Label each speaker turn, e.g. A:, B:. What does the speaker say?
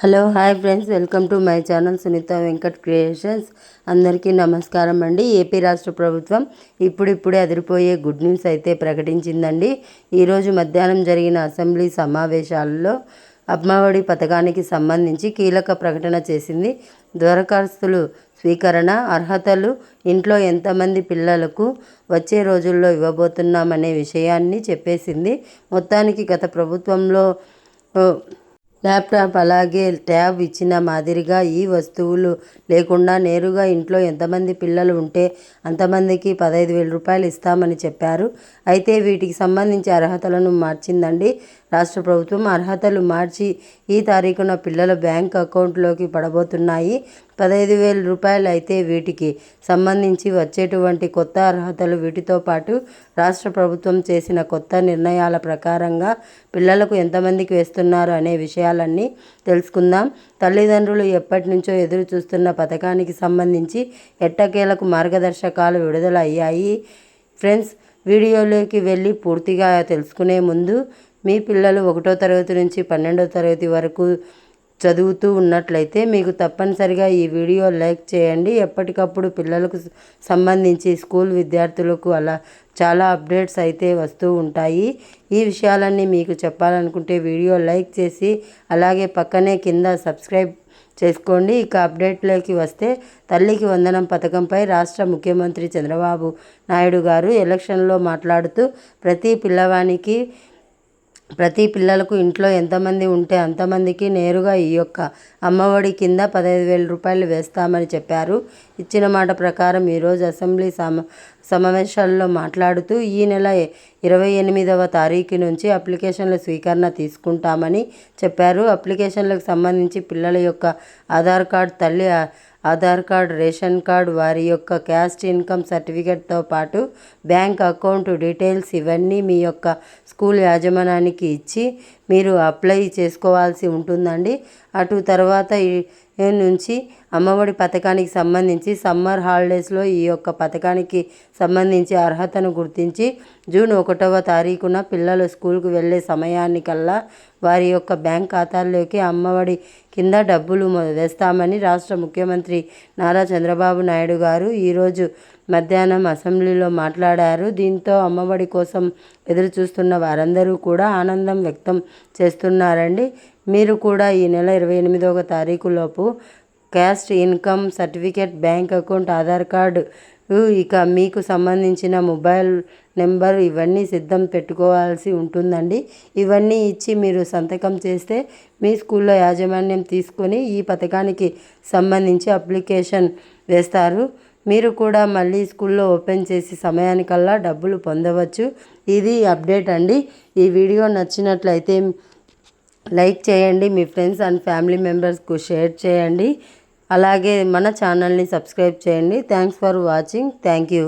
A: Hello hi friends. Welcome to my channel Sunitha Venkat creations. అందరికీ నమస్కారం అండి. AP రాష్ట్ర ప్రభుత్వం ఇప్పుడిప్పుడే అదిరిపోయే గుడ్ న్యూస్ అయితే ప్రకటించిందండి. ఈరోజు మధ్యాహ్నం జరిగిన అసెంబ్లీ సమావేశాల్లో అమ్మఒడి పథకానికి సంబంధించి కీలక ప్రకటన చేసింది. దరఖాస్తులు స్వీకరణ అర్హతలు ఇంట్లో ఎంతమంది పిల్లలకు వచ్చే రోజుల్లో ఇవ్వబోతున్నామనే విషయాన్ని చెప్పేసింది. మొత్తానికి గత ప్రభుత్వంలో ల్యాప్టాప్ అలాగే ట్యాబ్ ఇచ్చిన మాదిరిగా ఈ వస్తువులు లేకుండా నేరుగా ఇంట్లో ఎంతమంది పిల్లలు ఉంటే అంతమందికి పదహైదు వేల రూపాయలు ఇస్తామని చెప్పారు. అయితే వీటికి సంబంధించి అర్హతలను మార్చిందండి. రాష్ట్ర ప్రభుత్వం అర్హతలు మార్చి ఈ తారీఖున పిల్లల బ్యాంక్ అకౌంట్లోకి పడబోతున్నాయి. పదహైదు వేల రూపాయలు అయితే వీటికి సంబంధించి వచ్చేటువంటి కొత్త అర్హతలు వీటితో పాటు రాష్ట్ర ప్రభుత్వం చేసిన కొత్త నిర్ణయాల ప్రకారంగా పిల్లలకు ఎంతమందికి వేస్తున్నారు అనే విషయాలన్నీ తెలుసుకుందాం. తల్లిదండ్రులు ఎప్పటి నుంచో ఎదురు చూస్తున్న పథకానికి సంబంధించి ఎట్టకేలకు మార్గదర్శకాలు విడుదల అయ్యాయి ఫ్రెండ్స్ వీడియోలోకి వెళ్ళి పూర్తిగా తెలుసుకునే ముందు మీ పిల్లలు ఒకటో తరగతి నుంచి పన్నెండో తరగతి వరకు చదువుతూ ఉన్నట్లయితే మీకు తప్పనిసరిగా ఈ వీడియో లైక్ చేయండి. ఎప్పటికప్పుడు పిల్లలకు సంబంధించి స్కూల్ విద్యార్థులకు అలా చాలా అప్డేట్స్ అయితే వస్తూ ఉంటాయి. ఈ విషయాలన్నీ మీకు చెప్పాలనుకుంటే వీడియో లైక్ చేసి అలాగే పక్కనే కింద సబ్స్క్రైబ్ చేసుకోండి. ఇక అప్డేట్లోకి వస్తే తల్లికి వందనం పథకంపై రాష్ట్ర ముఖ్యమంత్రి చంద్రబాబు నాయుడు గారు ఎలక్షన్లో మాట్లాడుతూ ప్రతి పిల్లవానికి ప్రతి పిల్లలకు ఇంట్లో ఎంతమంది ఉంటే అంతమందికి నేరుగా ఈ యొక్క అమ్మఒడి కింద పదహైదు వేల రూపాయలు వేస్తామని చెప్పారు. ఇచ్చిన మాట ప్రకారం ఈరోజు అసెంబ్లీ సమ సమావేశాల్లో మాట్లాడుతూ ఈ నెల ఇరవై ఎనిమిదవ తారీఖు నుంచి అప్లికేషన్ల స్వీకరణ తీసుకుంటామని చెప్పారు. అప్లికేషన్లకు సంబంధించి పిల్లల యొక్క ఆధార్ కార్డ్ తల్లి ఆధార్ కార్డ్ రేషన్ కార్డ్ వారి యొక్క క్యాస్ట్ ఇన్కమ్ సర్టిఫికేట్తో పాటు బ్యాంక్ అకౌంట్ డీటెయిల్స్ ఇవన్నీ మీ యొక్క స్కూల్ యాజమాన్యానికి ఇచ్చి మీరు అప్లై చేసుకోవాల్సి ఉంటుందండి. అటు తర్వాత నుంచి అమ్మఒడి పథకానికి సంబంధించి సమ్మర్ హాలిడేస్లో ఈ యొక్క పథకానికి సంబంధించి అర్హతను గుర్తించి జూన్ ఒకటవ తారీఖున పిల్లలు స్కూల్కు వెళ్ళే సమయానికల్లా వారి యొక్క బ్యాంక్ ఖాతాల్లోకి అమ్మఒడి కింద డబ్బులు వేస్తామని రాష్ట్ర ముఖ్యమంత్రి నారా చంద్రబాబు నాయుడు గారు ఈరోజు మధ్యాహ్నం అసెంబ్లీలో మాట్లాడారు. దీంతో అమ్మఒడి కోసం ఎదురు చూస్తున్న వారందరూ కూడా ఆనందం వ్యక్తం చేస్తున్నారండి. మీరు కూడా ఈ నెల ఇరవై ఎనిమిదవ తారీఖులోపు caste income certificate bank account Aadhaar card ఇక మీకు సంబంధించిన మొబైల్ నెంబర్ ఇవన్నీ సిద్ధం పెట్టుకోవాల్సి ఉంటుందండి. ఇవన్నీ ఇచ్చి మీరు సంతకం చేస్తే మీ స్కూల్లో యాజమాన్యం తీసుకొని ఈ పథకానికి సంబంధించి అప్లికేషన్ వేస్తారు. మీరు కూడా మళ్ళీ స్కూల్లో ఓపెన్ చేసి సమయానికల్లా డబ్బులు పొందవచ్చు. ఇది అప్డేట్ అండి. ఈ వీడియో నచ్చినట్లయితే లైక్ చేయండి మీ ఫ్రెండ్స్ అండ్ ఫ్యామిలీ మెంబర్స్కు షేర్ చేయండి. అలాగే మన ఛానల్ని సబ్స్క్రైబ్ చేయండి. Thanks for watching. Thank you.